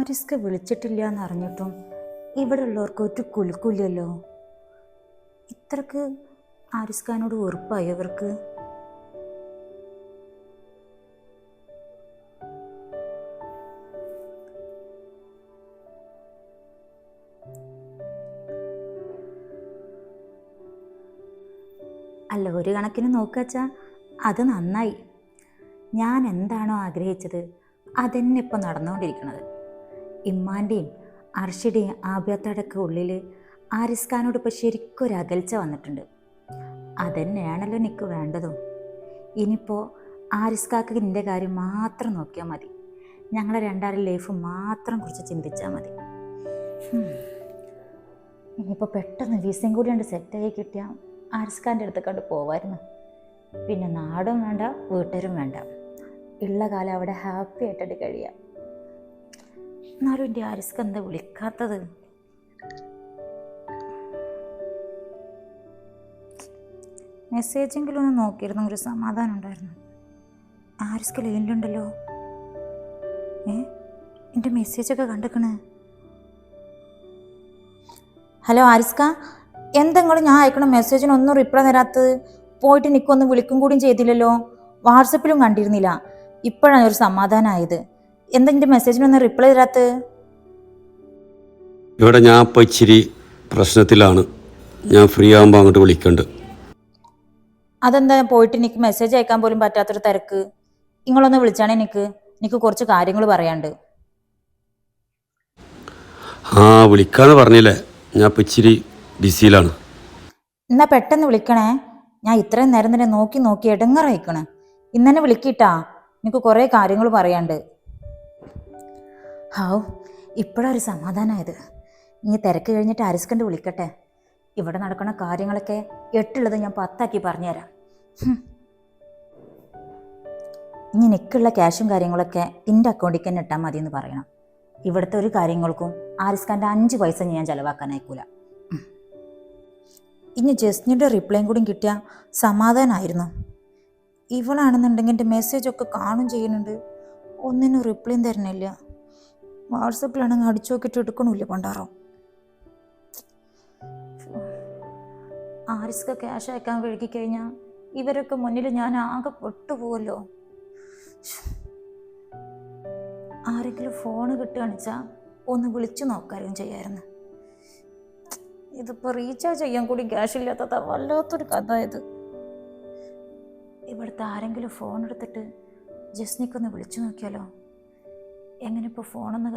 ആരിസ്ക വിളിച്ചിട്ടില്ല എന്നറിഞ്ഞിട്ടും ഇവിടെ ഉള്ളവർക്ക് ഒരു കുലുക്കില്ലല്ലോ. ഇത്രക്ക് ആരിസ്ഖാനോട് ഉറപ്പായി അവർക്ക് അല്ല ഒരു കണക്കിന് നോക്കാച്ചാ അത് നന്നായി. ഞാൻ എന്താണോ ആഗ്രഹിച്ചത് അതെന്നെ ഇപ്പം നടന്നുകൊണ്ടിരിക്കുന്നത് ഇമ്മാന്റെയും അർഷിയുടെയും ആഭ്യത്തടക്ക ഉള്ളിൽ ആരിസ് ഖാനോട് ഇപ്പോൾ ശരിക്കും ഒരു അകൽച്ച വന്നിട്ടുണ്ട്. അതന്നെയാണല്ലോ എനിക്ക് വേണ്ടതും. ഇനിയിപ്പോൾ ആരിസ് നിന്റെ കാര്യം മാത്രം നോക്കിയാൽ മതി. ഞങ്ങളെ രണ്ടാരും ലൈഫ് മാത്രം കുറിച്ച് ചിന്തിച്ചാൽ മതി. ഇനിയിപ്പോൾ പെട്ടെന്ന് വീസയും കൂടി കണ്ട് സെറ്റായി കിട്ടിയാൽ ആരിസ് ഖാന്റെ അടുത്ത് കണ്ട് പോവായിരുന്നു. പിന്നെ നാടും വേണ്ട വീട്ടുകാരും വേണ്ട. ഉള്ള കാലം അവിടെ ഹാപ്പി ആയിട്ടത് കഴിയാം. എന്നാലും എന്റെ ആരിസ്ക്ക് എന്താ വിളിക്കാത്തത്? മെസ്സേജെങ്കിലും ഒന്ന് നോക്കിയിരുന്നു ഒരു സമാധാനം ഉണ്ടായിരുന്നു. ആരിസ്ക്ക് ലൈനിലുണ്ടല്ലോ. ഏ? എന്റെ മെസ്സേജൊക്കെ കണ്ടിക്കണേ. ഹലോ ആരിസ്ക എന്തെങ്കിലും ഞാൻ അയക്കണ മെസ്സേജിനൊന്നും റിപ്ലൈ തരാത്തത്? പോയിട്ട് നിൽക്കൊന്ന് വിളിക്കും കൂടിയും ചെയ്തില്ലല്ലോ. വാട്സപ്പിലും കണ്ടിരുന്നില്ല. ഇപ്പോഴാണ് ഒരു സമാധാനമായത് എന്താ എന്റെ മെസ്സേജിനൊന്നും റിപ്ലൈ തരാത്ത ഇവിടെ ഞാൻ ഇപ്പൊ ഇച്ചിരി പ്രശ്നത്തിലാണ്. ഞാൻ ഫ്രീ ആകുമ്പോൾ അങ്ങോട്ട് വിളിക്കണ്ട്. അതെന്താ? പോയിട്ട് എനിക്ക് മെസ്സേജ് അയക്കാൻ പോലും പറ്റാത്തൊരു തിരക്ക്. നിങ്ങളൊന്ന് വിളിച്ചാണ് എനിക്ക്. എനിക്ക് കുറച്ച് കാര്യങ്ങൾ പറയാണ്ട് ആ വിളിക്കാന്ന് പറഞ്ഞില്ലേ? ഞാൻ ഇച്ചിരി ബിസിയിലാണ് എന്നാ പെട്ടെന്ന് വിളിക്കണേ. ഞാൻ ഇത്രയും നേരം തന്നെ നോക്കി നോക്കി എടങ്ങറയിക്കണേ ഇന്നെ വിളിക്കിട്ടാ എനിക്ക് കുറേ കാര്യങ്ങൾ പറയാണ്ട് ഹാവ് ഇപ്പോഴൊരു സമാധാനമായത് ഇനി തിരക്ക് കഴിഞ്ഞിട്ട് അരിസ്കണ്ട് വിളിക്കട്ടെ. ഇവിടെ നടക്കുന്ന കാര്യങ്ങളൊക്കെ എട്ടുള്ളത് ഞാൻ പത്താക്കി പറഞ്ഞുതരാം. ഇനി എനിക്കുള്ള ക്യാഷും കാര്യങ്ങളൊക്കെ എന്റെ അക്കൗണ്ടിൽ തന്നെ ഇട്ടാൽ മതി എന്ന് പറയണം. ഇവിടുത്തെ ഒരു കാര്യങ്ങൾക്കും ആരിസ് ഖാന്റെ അഞ്ച് പൈസ ഞാൻ ചിലവാക്കാനായിക്കൂല. ഇനി ജസ്നിയുടെ റിപ്ലൈയും കൂടി കിട്ടിയ സമാധാനമായിരുന്നു ഇവളാണെന്നുണ്ടെങ്കിൽ എന്റെ മെസ്സേജൊക്കെ കാണും ചെയ്യുന്നുണ്ട്. ഒന്നിനും റിപ്ലൈയും തരുന്നില്ല. വാട്സപ്പിലാണെങ്കിൽ അടിച്ചു നോക്കിയിട്ട് എടുക്കണില്ല പണ്ടാറോ? ആരിസ്ക ക്യാഷ് അയക്കാൻ വഴുകി കഴിഞ്ഞാൽ ഇവരൊക്കെ മുന്നിൽ ഞാൻ ആകെ പെട്ടുപോകല്ലോ ആരെങ്കിലും ഫോണ് കിട്ടുകയാണെച്ചാൽ ഒന്ന് വിളിച്ചു നോക്കാരും ചെയ്യായിരുന്നു. ഇതിപ്പോൾ റീചാർജ് ചെയ്യാൻ കൂടി ക്യാഷ് ഇല്ലാത്ത വല്ലാത്തൊരു കഥ ഇത്. ഇവിടുത്തെ ആരെങ്കിലും ഫോൺ എടുത്തിട്ട് ജസ്നിക്കൊന്ന് വിളിച്ചു നോക്കിയാലോ? എങ്ങനെ ഇപ്പോൾ ഫോണൊന്ന്